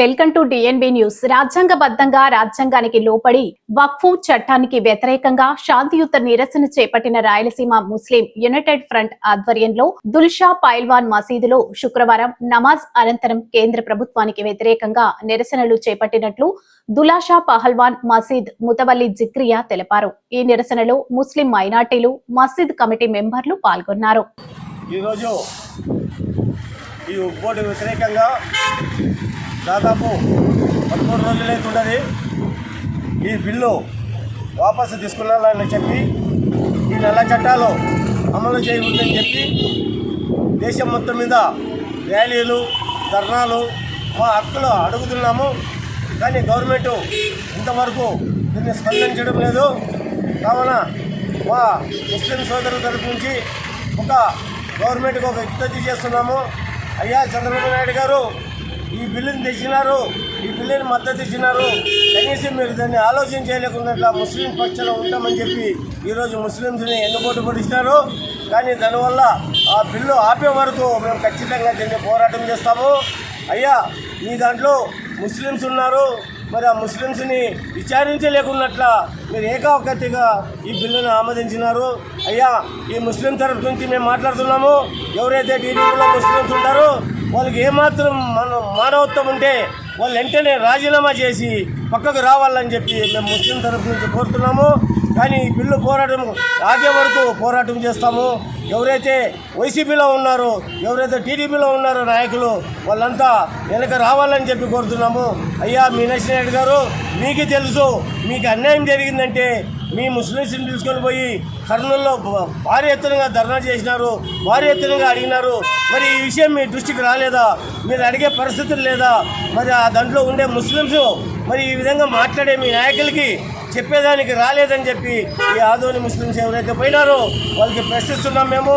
Welcome to DNB news రాజ్యాంగబద్ధంగా రాజ్యాంగానికి లోపడి వక్ఫు చట్టానికి వ్యతిరేకంగా శాంతియుత నిరసన చేపట్టిన రాయలసీమ ముస్లిం యునైటెడ్ ఫ్రంట్ ఆధ్వర్యంలో దుల్షా పైల్వాన్ మసీదులో శుక్రవారం నమాజ్ అనంతరం కేంద్ర ప్రభుత్వానికి వ్యతిరేకంగా నిరసనలు చేపట్టినట్లు దులాషా పహల్వాన్ మసీద్ ముతవల్లి జిక్రియా తెలిపారు. ఈ నిరసనలో ముస్లిం మైనార్టీలు మసీద్ కమిటీ మెంబర్లు పాల్గొన్నారు. ఈరోజు ఈ వ్యతిరేకంగా దాదాపు పదమూడు రోజులైతున్నది ఈ బిల్లు వాపసు తీసుకున్నారని చెప్పి ఈ నల్ల చట్టాలు అమలు చేయకూడదని చెప్పి దేశం మొత్తం మీద ర్యాలీలు ధర్నాలు మా హక్కులు అడుగుతున్నాము. కానీ గవర్నమెంట్ ఇంతవరకు దీన్ని స్పందించడం లేదు. కావున మా ముస్లిం సోదరుల తరపు నుంచి ఒక గవర్నమెంట్కి ఒక విజ్ఞప్తి చేస్తున్నాము. అయ్యా చంద్రబాబు నాయుడు గారు ఈ బిల్లుని తెచ్చినారు ఈ బిల్లుని మద్దతు ఇచ్చినారు. కనీసం మీరు దాన్ని ఆలోచన చేయలేకుండా ముస్లిం పక్షంలో ఉంటామని చెప్పి ఈరోజు ముస్లింస్ని ఎన్నుకోటు పడిస్తారు కానీ దానివల్ల ఆ బిల్లు ఆపే వరకు మేము ఖచ్చితంగా దీన్ని పోరాటం చేస్తాము. అయ్యా మీ దాంట్లో ముస్లిమ్స్ ఉన్నారు. మరి ఆ ముస్లిమ్స్ని విచారించలేకున్నట్ల మీరు ఏకావకతిగా ఈ బిల్లును ఆమోదించినారు. అయ్యా ఈ ముస్లిం తరఫు నుంచి మేము మాట్లాడుతున్నాము. ఎవరైతే టీడీపీలో ముస్లిమ్స్ ఉంటారో వాళ్ళకి ఏమాత్రం మన మానవత్వం ఉంటే వాళ్ళు వెంటనే రాజీనామా చేసి పక్కకు రావాలని చెప్పి మేము ముస్లిం తరఫు నుంచి కోరుతున్నాము. కానీ ఈ బిల్లు పోరాటం ఆగే వరకు పోరాటం చేస్తాము. ఎవరైతే వైసీపీలో ఉన్నారో ఎవరైతే టీడీపీలో ఉన్నారో నాయకులు వాళ్ళంతా వెనక రావాలని చెప్పి కోరుతున్నాము. అయ్యా మీనాక్షి నాయుడు గారు మీకు తెలుసు మీకు అన్యాయం జరిగిందంటే మీ ముస్లింస్ని తీసుకొని పోయి కర్నూలులో భారీ ఎత్తునగా ధర్నా చేసినారు భారీ ఎత్తునగా అడిగినారు. మరి ఈ విషయం మీ దృష్టికి రాలేదా? మీరు అడిగే పరిస్థితులు లేదా? మరి ఆ దాంట్లో ఉండే ముస్లిమ్స్ మరి ఈ విధంగా మాట్లాడే మీ నాయకులకి చెప్పేదానికి రాలేదని చెప్పి ఈ ఆదోని ముస్లిమ్స్ ఎవరైతే పోయినారో వాళ్ళకి ప్రశ్నిస్తున్నాం మేము.